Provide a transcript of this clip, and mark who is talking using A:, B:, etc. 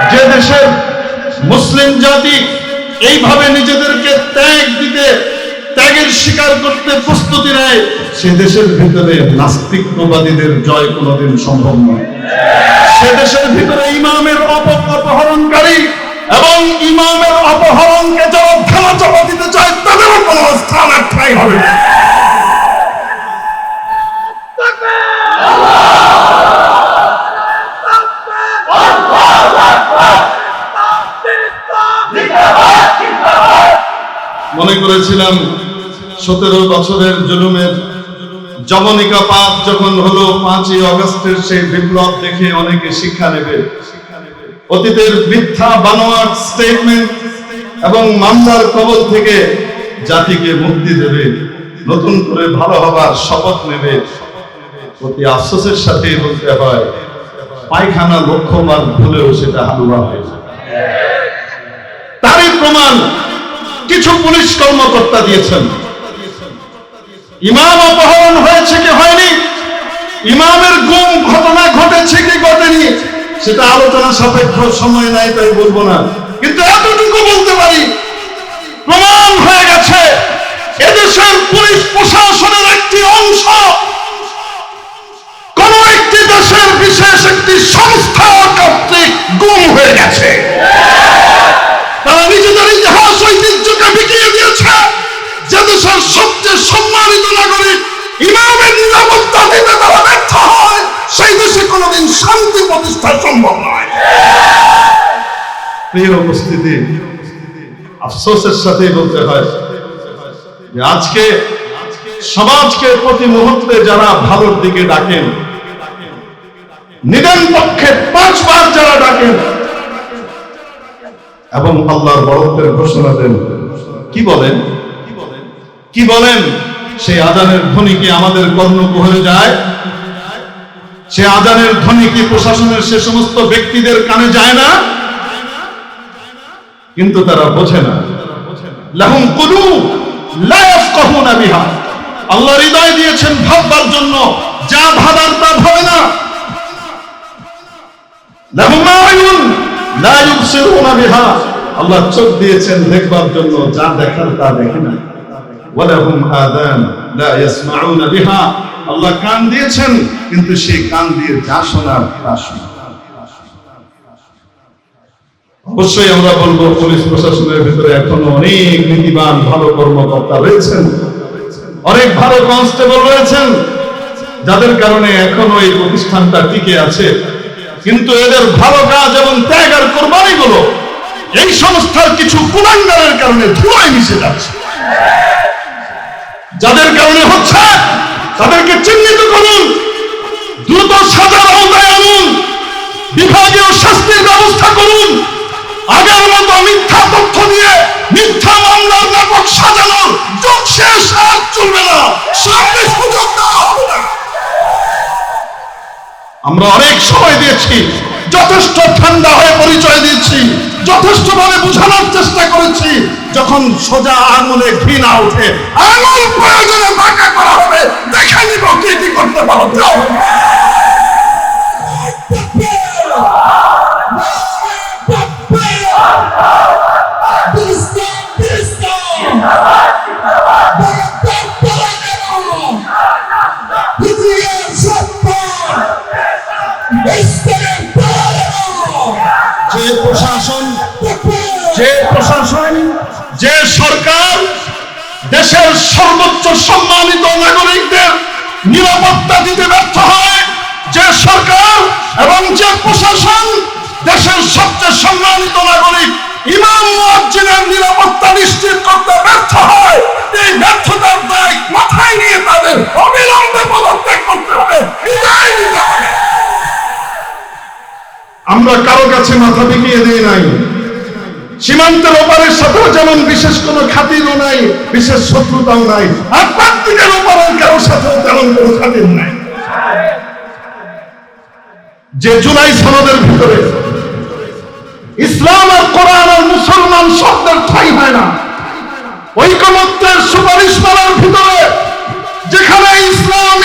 A: যে দেশের মুসলিম জাতি এইভাবে নিজেদেরকে ত্যাগ দিতে, ত্যাগের শিকার করতে প্রস্তুতি নেয়, সে দেশের ভিতরে নাস্তিকবাদীদের জয় কোনোদিন সম্ভব নয়। সে দেশের ভিতরে ইমামের অপ- অপহরণকারী এবং ইমামের অপহরণকে মনে করেছিলাম সতেরো বছরের জুলুমের জবনিকা পাপ যখন হলো পাঁচই অগস্টের সেই বিপ্লব দেখে অনেকে শিক্ষা নেবে। অতীতের মিথ্যা বানোয়াট স্টেটমেন্ট এবং মামলার কবল থেকে জাতিকে মুক্তি দেবে, নতুন করে ভালো হবার শপথ নেবে। অতি আফসোসের সাথে বলতে হয়, পায়খানা লক্ষ্যবার ভুলেও সেটা হালুয়া হয়ে যায় তারই প্রমাণ কিছু পুলিশ কর্মকর্তা দিয়েছেন। ইমাম অপহরণ হয়েছে কি হয়নি? ইমামের গুম ঘটনা ঘটেছে কি ঘটেনি? সেটা আলোচনা সাপেক্ষ সময় নাই, তাই বলব না। কিন্তু এতটুকু বলতে পারি, প্রমাণ হয়ে গেছে, এদেশের পুলিশ প্রশাসনের একটি অংশ, কোন একটি দেশের বিশেষ একটি সংস্থা শান্তি প্রতিষ্ঠা সম্ভব নয়। প্রিয় উপস্থিতি, আফসোসের সাথে বলতে হয় আজকে সমাজকে প্রতি মুহূর্তে যারা ভালোর দিকে ডাকেন, নিদেন পক্ষে পাঁচবার যারা ডাকেন, এবং আল্লাহর বরত্বের ঘোষণা দেন, কি বলেন? কি বলেন? সেই আজানের ধ্বনি কি আমাদের কর্ণকুহরে যায়? সে আজানের ধ্বনি কি প্রশাসনের সে সমস্ত ব্যক্তিদের কানে যায় না? কিন্তু তারা বোঝে না। লাহুম কুলু লা ইয়াফকাহুনা বিহা। আল্লাহ হৃদয় দিয়েছেন ভাববার জন্য। যা ভাবার তা ভাবে না। লাহুম আয়ুন লা ইউবসিরুনা বিহা। আল্লাহ চোখ দিয়েছেন দেখবার জন্য। যা দেখার তা দেখে না। ওয়ালাহুম আযান লা ইয়াসমাউনা বিহা। আল্লাহ কান দিয়েছেন, কিন্তু সেই কান দিয়ে যা শোনার, তা অবশ্যই আমরা বলব, পুলিশ প্রশাসনের ভিতরে এখনও অনেক নীতিবান, ভালো কর্মকর্তা রয়েছেন। অনেক ভালো কনস্টেবল রয়েছেন, যাদের কারণে এখনও এই প্রতিষ্ঠানটা টিকে আছে। কিন্তু এদের ভালো কাজ এবং ত্যাগ আর কোরবানি গুলো এই সংস্থার কিছু কুলাঙ্গারের কারণে ধুলোয় মিশে যাচ্ছে। যাদের কারণে হচ্ছে তাদেরকে চিহ্নিত করুন। দ্রুত সাজার আওতায় আনুন। বিভাগীয় শাস্তির ব্যবস্থা করুন। আগের মতো মিথ্যা তথ্য দিয়ে মিথ্যা মামলার নাটক সাজানোর যোগ শেষ আর চলবে না। সামনে সুযোগ হবে না। আমরা অনেক সময় দিয়েছি, যথেষ্ট ঠান্ডা হয়ে পরিচয় দিয়েছি যথেষ্ট ভাবে বোঝানোর চেষ্টা করেছি, যখন সোজা আঙুলে ঘৃণা উঠে আঙুল প্রয়োজনে বাঁকা করা হবে। যে প্রশাসন যে প্রশাসন, যে সরকার, দেশের সর্বোচ্চ সম্মানিত নাগরিকদের নিরাপত্তা দিতে ব্যর্থ হয়, যে সরকার এবং যে প্রশাসন দেশের সবচেয়ে সম্মানিত নাগরিক ইমাম মুয়াজ্জিনের নিরাপত্তা নিশ্চিত করতে ব্যর্থ হয়, এই ব্যর্থতার দায় মাথায় নিয়ে তাদের অবিলম্বে পদত্যাগ করতে হবে। আমরা কারও কাছে মাথা বিকিয়ে দিই নাই। সীমান্তের ওপারের সাথেও যেমন বিশেষ কোনো খাতিরও নাই, বিশেষ শত্রুতাও নাই আর প্রান্তিকের ওপারের কারোর সাথেও তেমন কোনো খাতির নাই। যে জুলাই সনদের ভিতরে ইসলাম আর কোরআন আর মুসলমান শব্দের ঠাই হয় না। ঐকমত্যের সুপারিশ করার ভিতরে যেখানে ইসলাম